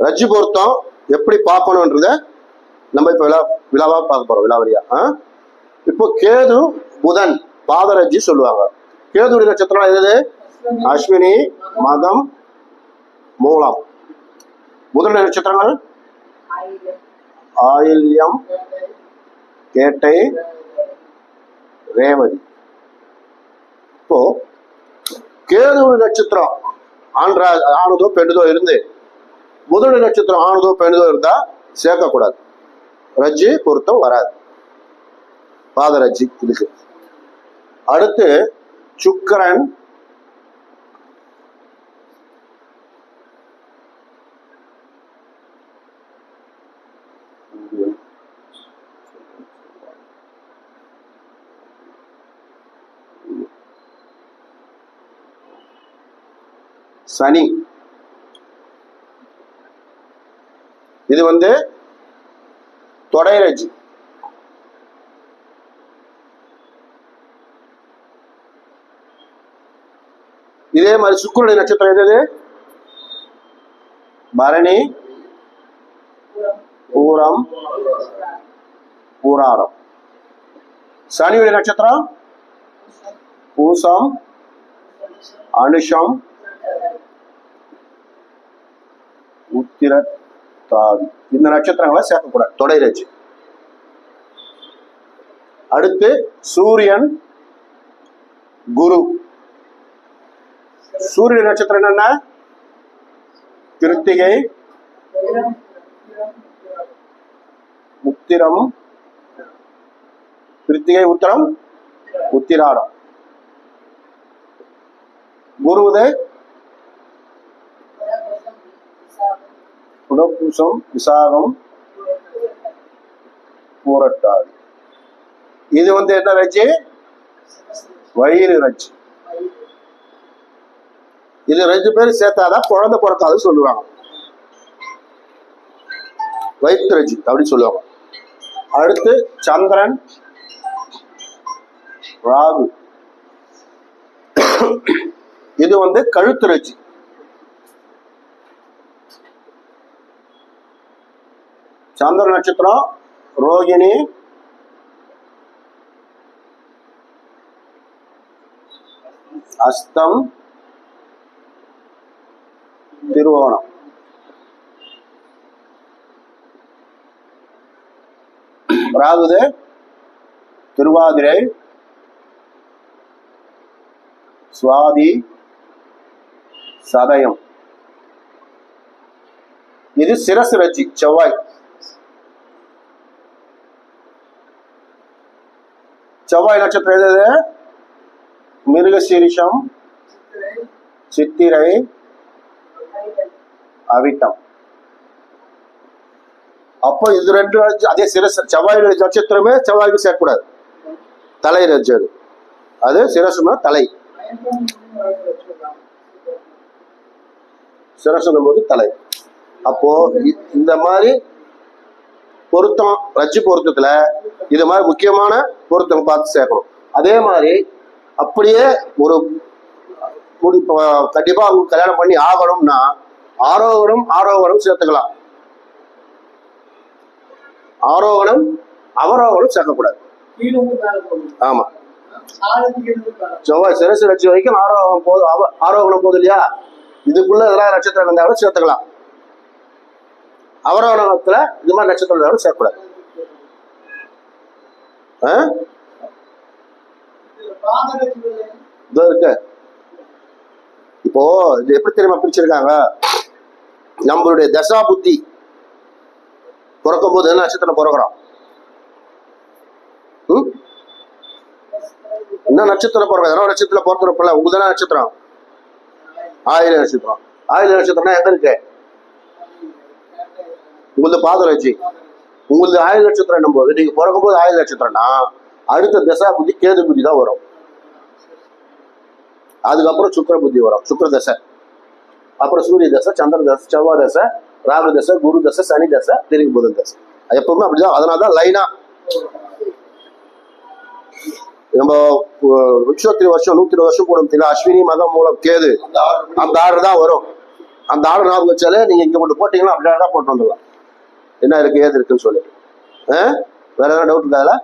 ரஜ்ஜு பொருத்தம் எப்படி பார்க்கணுன்றத நம்ம இப்ப விழா விழாவா பார்க்க போறோம் விழாவரியா ஆ? இப்போ கேது புதன் பாதரஜ்ஜி சொல்லுவாங்க. கேதுடைய நட்சத்திரம் எது? அஸ்வினி மதம் மூலம். புதனுடைய நட்சத்திரங்கள்? ஆயில்யம் கேட்டை ரேவதி. இப்போ கேதுடைய நட்சத்திரம் ஆண்டா ஆணுதோ பெண்ணுதோ இருந்து புதனுடைய நட்சத்திரம் ஆனதோ பெண்ணதோ இருந்தா சேர்க்கக்கூடாது. ரஜ்ஜு பொருத்தம் வராது. பாதரஜ்ஜி இதுக்கு. அடுத்து சுக்கரன். சனி. இது வந்து தொடைரஜி இதே மாதிரி சுக்கிரனுடைய நட்சத்திரம் எது பரணி. பூரம். பூராரம் சனியுடைய நட்சத்திரம்? பூசம். அனுஷம். உத்திரத்தாதி இந்த நட்சத்திரங்களை சேர்க்கக்கூடாது. தொடைரஜி அடுத்து சூரியன் குரு. சூரிய நட்சத்திரம் என்னென்ன? கிருத்திகை உத்திரம். கிருத்திகை உத்திரம் உத்திராடம். குருவது பூசம் விசாகம் பூரட்டாது. இது வந்து என்ன ரஜ்ஜி வயிறு ரஜ்ஜி இது ரெண்டு பேரும் சேர்த்தாதான் குழந்தை பிறக்காது சொல்லுவாங்க. வயிற்று ரஜ்ஜி அப்படின்னு சொல்லுவாங்க. அடுத்து சந்திரன் ராகு. இது வந்து கழுத்து ரஜ்ஜி சந்திர நட்சத்திரம் ரோகிணி அஸ்தம் திருவோணம். அதாவது திருவாதிரை சுவாதி சதயம். இது சிரசு ரஜ்ஜி செவ்வாய். செவ்வாய் நட்சத்திரம் எது மிருகசீரிஷம் சித்திரை அவிட்டம். அப்போ இது ரெண்டு அதே சிரஸ் செவ்வாய் நட்சத்திரமே செவ்வாய்க்கு சேர்க்கக்கூடாது. தலை ராஜ்யம் அது சிரசுனா தலை. சிரசுன்னும் போது தலை. அப்போ இ- இந்த மாதிரி பொருத்தம் ரஜ்ஜு பொருத்தத்துல இது மாதிரி முக்கியமான பொருத்தம் பார்த்து சேர்க்கணும். அதே மாதிரி அப்படியே ஒரு கண்டிப்பா அவங்க கல்யாணம் பண்ணி ஆகணும்னா ஆரோகணம் ஆரோகணம் சேர்த்துக்கலாம். ஆரோகணம் அவரோகணம் சேர்க்கக்கூடாது. ஆமா. செவ்வாய் சிரசு ரட்சி வரைக்கும் ஆரோகணம் போதும் அவ- ஆரோகணம் போதும் இல்லையா? இதுக்குள்ள இதெல்லாம் நட்சத்திரம் இருந்தாலும் சேர்த்துக்கலாம். அவரோகணத்துல இது மாதிரி நட்சத்திரம் இருந்தா சேர்க்கக்கூடாது. ஆ? இதோ இருக்கு. இப்போ இது எப்படி தெரியுமா பிரிச்சிருக்காங்க? நம்மளுடைய தசா புத்தி பிறக்கும் போது என்ன நட்சத்திரம் பிறக்கிறோம்? என்ன நட்சத்திரம் பிறகு எதனா நட்சத்திரம் பிறக்கிறப்பல உங்க தானே நட்சத்திரம்? ஆயிரம் நட்சத்திரம். ஆயிரம் நட்சத்திரம்னா எங்க இருக்கு? உங்களது பாதராட்சி உங்களது ஆயுத நட்சத்திரம் என்னும் போது நீங்க பிறக்கும் போது ஆயுத நட்சத்திரம்னா அடுத்த தசா புத்தி கேது புத்தி தான் வரும். அதுக்கப்புறம் சுக்கர புத்தி வரும். சுக்கர தசை. அப்புறம் சூரிய தசை சந்திர தசை செவ்வாய் தசை ராகு தசை குரு தசை சனி தசை திரும்பி புதன் தசை. எப்பவுமே அப்படிதான். அதனால தான் லைனா நம்ம விக்ஷோத்திரி வருஷம் நூத்தி இருபது வருஷம் கூட அஸ்வினி மதம் மூலம் கேது. அந்த ஆர்டர் தான் வரும். அந்த ஆர்டர் ஞாபகம் வச்சாலே நீங்க இங்க கொண்டு போட்டீங்கன்னா அப்படியே போட்டு வந்துடலாம். என்ன இருக்கு ஏது இருக்குன்னு சொல்லிட்டு ஆ? வேற எதனா டவுட் இருக்காதா